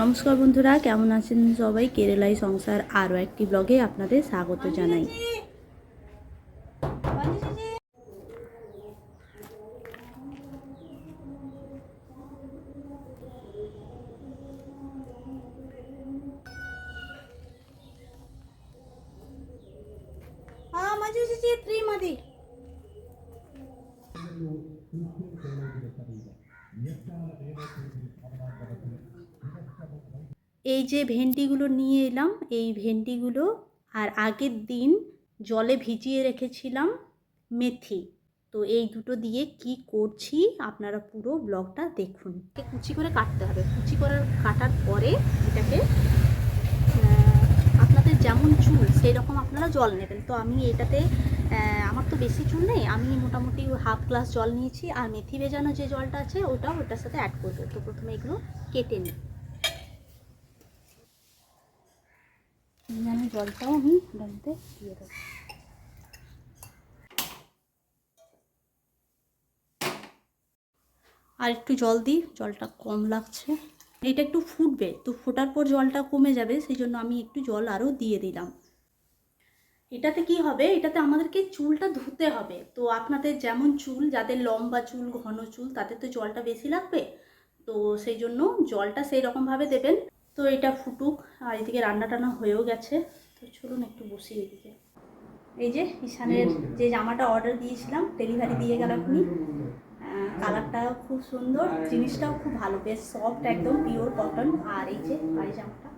নমস্কার বন্ধুরা কেমন আছেন সবাই? কেরালায় সংসার আরও একটি ব্লগে আপনাদের স্বাগত জানাই। Yes, sir. এই যে ভেন্ডিগুলো নিয়ে এলাম, এই ভেন্ডিগুলো আর আগের দিন জলে ভিজিয়ে রেখেছিলাম মেথি। তো এই দুটো দিয়ে কি করছি আপনারা পুরো ব্লগটা দেখুন। কুচি করে কাটতে হবে। কুচি করার কাটার পরে এটাকে আপনাদের যেমন চুল সেই রকম আপনারা জল নেবেন। তো আমি এটাতে আমার তো বেশি চুল নেই। আমি মোটামুটি হাফ গ্লাস জল নিয়েছি আর মেথি ভেজানো যে জলটা আছে, ওটা ওটার সাথে অ্যাড করব। তো প্রথমে এগুলো কেটে নিই। যেন জলটাও আমি ডালতে দিয়ে দেবো। আর একটু জল দিই, জলটা কম লাগছে। এটা একটু ফুটবে, তো ফোটার পর জলটা কমে যাবে, সেই জন্য আমি একটু জল আরও দিয়ে দিলাম। এটাতে কি হবে? এটাতে আমাদেরকে চুলটা ধুতে হবে। তো আপনাদের যেমন চুল, যাদের লম্বা চুল, ঘন চুল, তাদের তো জলটা বেশি লাগবে। তো সেই জন্য জলটা সেই রকমভাবে দেবেন। তো এটা ফুটুক। আর এদিকে রান্না টান্না হয়েও গেছে। তো চলুন একটু বসি এদিকে। এই যে ঈশানের যে জামাটা অর্ডার দিয়েছিলাম ডেলিভারি দিয়ে গেল আপনি কালারটাও খুব সুন্দর, জিনিসটাও খুব ভালো, বেশ সফট একদম পিওর কটন আর এই যে বাড়ি জামাটা।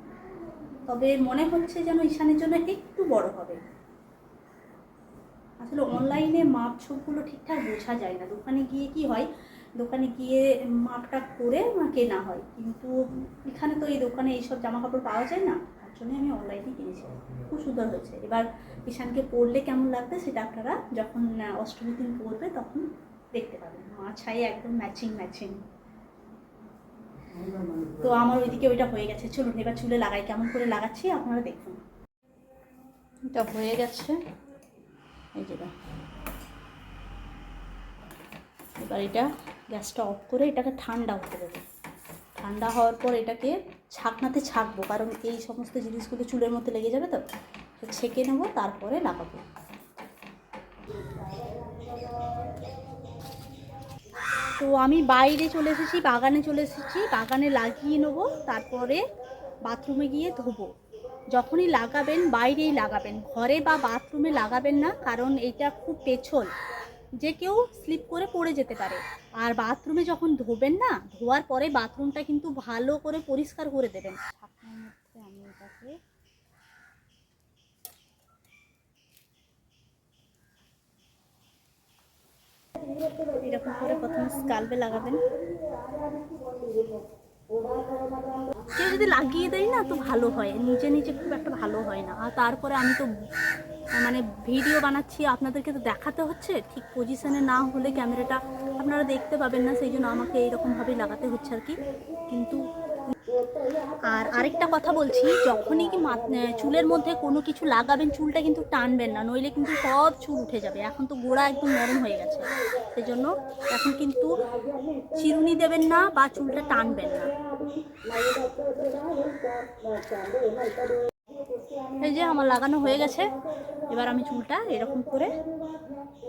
তবে মনে হচ্ছে যেন ঈশানের জন্য একটু বড় হবে। আসলে অনলাইনে মাপ ছোপগুলো ঠিকঠাক বোঝা যায় না। দোকানে গিয়ে কি হয় দোকানে গিয়ে মাপটা করে কেনা হয়। কিন্তু এখানে তো এই দোকানে এইসব জামা কাপড় পাওয়া যায় না তার জন্য আমি অনলাইনে কিনেছি। খুব সুন্দর হয়েছে। এবার ঈশানকে পরলে কেমন লাগবে সেটা আপনারা যখন আহ, অষ্টমী দিন পরবে তখন দেখতে পাবেন। মা ছাই একদম ম্যাচিং ম্যাচিং তো আমার ওইদিকে ওইটা হয়ে গেছে। চলুন এবার চুলে লাগাই। কেমন করে লাগাচ্ছি আপনারা দেখুন। এটা হয়ে গেছে। এই যেটা এবার এটা গ্যাসটা অফ করে এটাকে ঠান্ডা হতে দেবো। ঠান্ডা হওয়ার পর এটাকে ছাকনাতে ছাকবো, কারণ এই সমস্ত জিনিসগুলো চুলের মধ্যে লেগে যাবে তো ছেঁকে নেব, তারপরে লাগাবো। তো আমি বাইরে চলে এসেছি, বাগানে চলে এসেছি, বাগানে লাগিয়ে নেব, তারপরে বাথরুমে গিয়ে ধোবো। যখনই লাগাবেন, বাইরেই লাগাবেন, ঘরে বা বাথরুমে লাগাবেন না, কারণ এটা খুব পেছল। যে কেউ স্লিপ করে পড়ে যেতে পারে। আর বাথরুমে যখন ধোবেন না, ধোয়ার পরে বাথরুমটা কিন্তু ভালো করে পরিষ্কার করে দেবেন। এরকম করে প্রথমে স্কাল্পে লাগাবেন। কেউ যদি লাগিয়ে দেয় না, তো ভালো হয়। নিজে নিজে খুব একটা ভালো হয় না। আর তারপরে আমি তো মানে ভিডিও বানাচ্ছি, আপনাদেরকে তো দেখাতে হচ্ছে? ঠিক পজিশনে না হলে ক্যামেরাটা আপনারা দেখতে পাবেন না সেই জন্য আমাকে এইরকমভাবেই লাগাতে হচ্ছে আর কি। কিন্তু আর আরেকটা কথা বলছি, যখনই কি চুলের মধ্যে কোনো কিছু লাগাবেন, চুলটা কিন্তু টানবেন না, নইলে কিন্তু সব চুল উঠে যাবে। এখন তো গোড়া একদম নরম হয়ে গেছে। সেই জন্য এখন কিন্তু চিরুনি দেবেন না বা চুলটা টানবেন না। এই যে আমার লাগানো হয়ে গেছে। এবার আমি চুলটা এরকম করে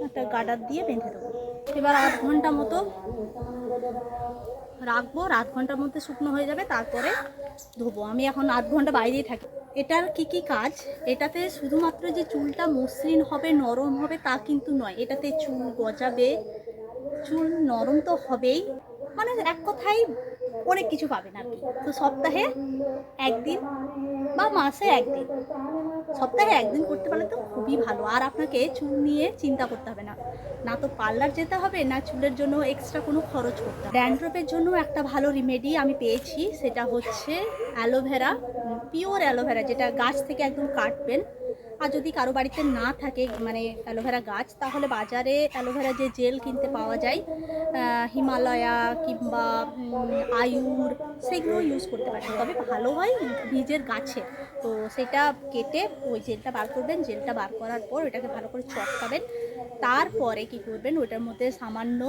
একটা গার্ডার দিয়ে বেঁধে দেবো। এবার আধ ঘণ্টা মতো রাখব আধ ঘণ্টার মধ্যে শুকনো হয়ে যাবে, তারপরে ধোবো। আমি এখন আধ ঘণ্টা বাইরেই থাকি। এটার কি কি কাজ? এটাতে শুধুমাত্র যে চুলটা মসৃণ হবে, নরম হবে, তা কিন্তু নয়। এটাতে চুল গজাবে। চুল নরম তো হবেই। মানে এক কথাই অনেক কিছু পাবেন কি তো সপ্তাহে একদিন বা মাসে একদিন। সপ্তাহে একদিন করতে পারলে তো খুবই ভালো। আর আপনাকে চুল নিয়ে চিন্তা করতে হবে না। না তো পার্লার যেতে হবে, না চুলের জন্য এক্সট্রা কোনো খরচ করতে হবে। ড্যান্ড্রফের জন্য একটা ভালো রিমেডি আমি পেয়েছি, সেটা হচ্ছে অ্যালোভেরা পিওর অ্যালোভেরা যেটা গাছ থেকে একদম কাটবেন। আর যদি কারও বাড়িতে না থাকে মানে অ্যালোভেরা গাছ, তাহলে বাজারে অ্যালোভেরা যে জেল কিনতে পাওয়া যায় হিমালয়া কিংবা আয়ুর, সেগুলো ইউজ করতে পারেন। তবে ভালো হয় নিজের গাছে। তো সেটা কেটে ওই জেলটা বার করবেন, জেলটা বার করার পর ওটাকে ভালো করে চটকাবেন তারপরে কি করবেন, ওটার মধ্যে সামান্য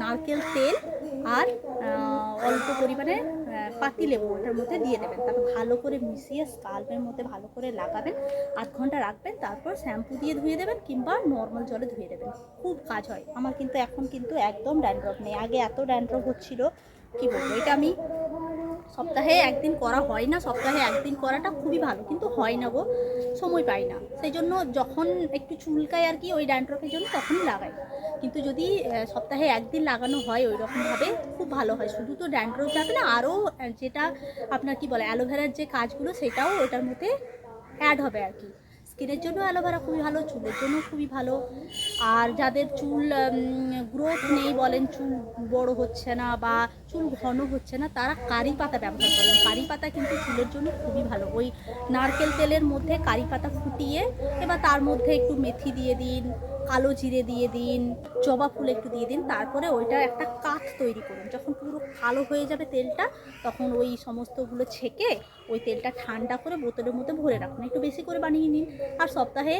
নারকেল তেল আর অল্প পরিমাণে পাতি লেবু ওটার মধ্যে দিয়ে দেবেন। তারপর ভালো করে মিশিয়ে স্কাল্পের মধ্যে ভালো করে লাগাবেন। আধ ঘণ্টা রাখবেন, তারপর শ্যাম্পু দিয়ে ধুয়ে দেবেন কিংবা নর্মাল জলে ধুয়ে দেবেন। খুব কাজ হয়। আমার কিন্তু এখন কিন্তু একদম ড্যান্ড্রফ নেই। আগে এত ড্যান্ড্রফ হচ্ছিল, কি বলব? এটা আমি সপ্তাহে একদিন করা হয় না, সপ্তাহে একদিন করাটা খুবই ভালো, কিন্তু হয় না গো, সময় পাই না। সেই জন্য যখন একটু চুলকায় আর কি, ওই ড্যান্ড্রফের জন্য তখনই লাগাই। কিন্তু যদি সপ্তাহে একদিন লাগানো হয় ওই রকমভাবে খুব ভালো হয়। শুধু তো ড্যান্ড্রফ যাবে না, আরও যেটা আপনার কি বলে, অ্যালোভেরার যে কাজগুলো, সেটাও ওটার মধ্যে অ্যাড হবে আর কি। স্কিনের জন্য অ্যালোভেরা খুবই ভালো, চুলের জন্য খুবই ভালো। আর যাদের চুল গ্রোথ নেই বলেন, চুল বড় হচ্ছে না বা চুল ঘন হচ্ছে না, তারা কারি পাতা ব্যবহার করেন। কারি পাতা কিন্তু চুলের জন্য খুবই ভালো। ওই নারকেল তেলের মধ্যে কারি পাতা ফুটিয়ে, এবার তার মধ্যে একটু মেথি দিয়ে দিন কালো জিরে দিয়ে দিন, জবা ফুল একটু দিয়ে দিন, তারপরে ওইটা একটা কাঠ তৈরি করুন। যখন পুরো কালো হয়ে যাবে তেলটা, তখন ওই সমস্তগুলো ছেঁকে ওই তেলটা ঠান্ডা করে বোতলের মধ্যে ভরে রাখুন। একটু বেশি করে বানিয়ে নিন আর সপ্তাহে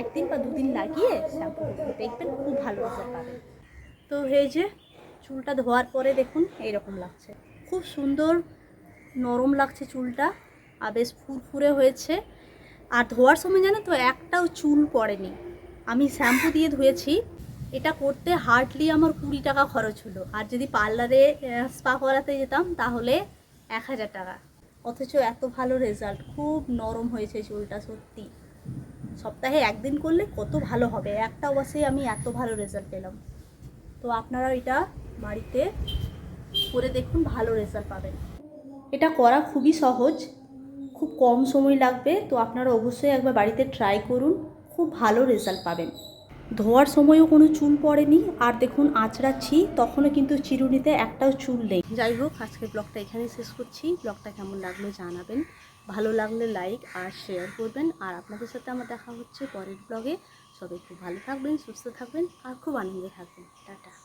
একদিন বা দুদিন লাগিয়ে শ্যাম্পু দেখবেন খুব ভালো রেজাল্ট পাবেন। তো এই যে চুলটা ধোয়ার পরে দেখুন এইরকম লাগছে। খুব সুন্দর নরম লাগছে চুলটা আর বেশ ফুরফুরে হয়েছে। আর ধোয়ার সময় জানো তো একটাও চুল পড়েনি। আমি শ্যাম্পু দিয়ে ধুয়েছি। এটা করতে হার্ডলি আমার কুড়ি টাকা খরচ হলো। আর যদি পার্লারে স্পা করাতে যেতাম, তাহলে এক হাজার টাকা। অথচ এত ভালো রেজাল্ট খুব নরম হয়েছে চুলটা, সত্যি। সপ্তাহে একদিন করলে কত ভালো হবে, একটা ওয়াশে আমি এত ভালো রেজাল্ট পেলাম। তো আপনারা এটা বাড়িতে করে দেখুন, ভালো রেজাল্ট পাবেন। এটা করা খুবই সহজ, খুব কম সময় লাগবে, তো আপনারা অবশ্যই একবার বাড়িতে ট্রাই করুন। খুব ভালো রেজাল্ট পাবেন। ধোয়ার সময়ও কোনো চুল পড়েনি। আর দেখুন, আঁচড়াচ্ছি, তখনও কিন্তু চিরুনিতে একটাও চুল নেই। যাই হোক, আজকের ব্লগটা এখানেই শেষ করছি। ব্লগটা কেমন লাগল জানাবেন। ভালো লাগলে লাইক আর শেয়ার করবেন। আর আপনাদের সাথে আমার দেখা হচ্ছে পরের ব্লগে সবাই খুব ভালো থাকবেন, সুস্থ থাকবেন আর খুব আনন্দে থাকবেন। টাটা।